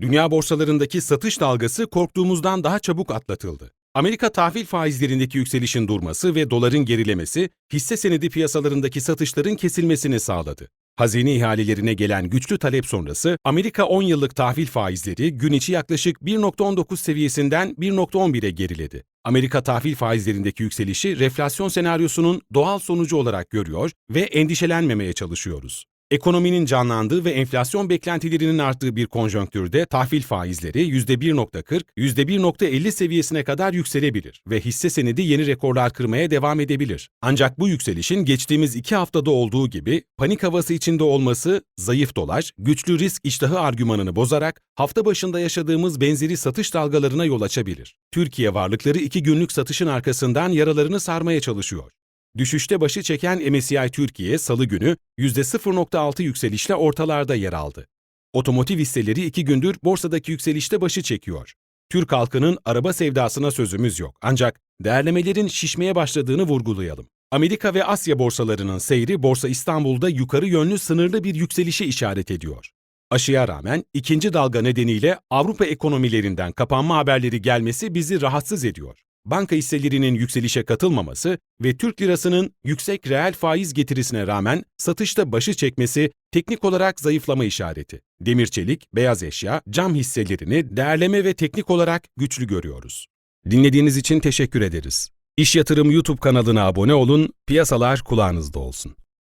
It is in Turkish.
Dünya borsalarındaki satış dalgası korktuğumuzdan daha çabuk atlatıldı. Amerika tahvil faizlerindeki yükselişin durması ve doların gerilemesi hisse senedi piyasalarındaki satışların kesilmesini sağladı. Hazine ihalelerine gelen güçlü talep sonrası Amerika 10 yıllık tahvil faizleri gün içi yaklaşık 1.19 seviyesinden 1.11'e geriledi. Amerika tahvil faizlerindeki yükselişi reflasyon senaryosunun doğal sonucu olarak görüyor ve endişelenmemeye çalışıyoruz. Ekonominin canlandığı ve enflasyon beklentilerinin arttığı bir konjonktürde tahvil faizleri %1.40, %1.50 seviyesine kadar yükselebilir ve hisse senedi yeni rekorlar kırmaya devam edebilir. Ancak bu yükselişin geçtiğimiz iki haftada olduğu gibi panik havası içinde olması, zayıf dolar, güçlü risk iştahı argümanını bozarak hafta başında yaşadığımız benzeri satış dalgalarına yol açabilir. Türkiye varlıkları iki günlük satışın arkasından yaralarını sarmaya çalışıyor. Düşüşte başı çeken MSCI Türkiye salı günü %0.6 yükselişle ortalarda yer aldı. Otomotiv hisseleri iki gündür borsadaki yükselişte başı çekiyor. Türk halkının araba sevdasına sözümüz yok. Ancak değerlemelerin şişmeye başladığını vurgulayalım. Amerika ve Asya borsalarının seyri Borsa İstanbul'da yukarı yönlü sınırlı bir yükselişe işaret ediyor. Aşıya rağmen ikinci dalga nedeniyle Avrupa ekonomilerinden kapanma haberleri gelmesi bizi rahatsız ediyor banka hisselerinin yükselişe katılmaması ve Türk lirasının yüksek reel faiz getirisine rağmen satışta başı çekmesi teknik olarak zayıflama işareti. Demir çelik, beyaz eşya, cam hisselerini değerleme ve teknik olarak güçlü görüyoruz. Dinlediğiniz için teşekkür ederiz. İş Yatırım YouTube kanalına abone olun, piyasalar kulağınızda olsun.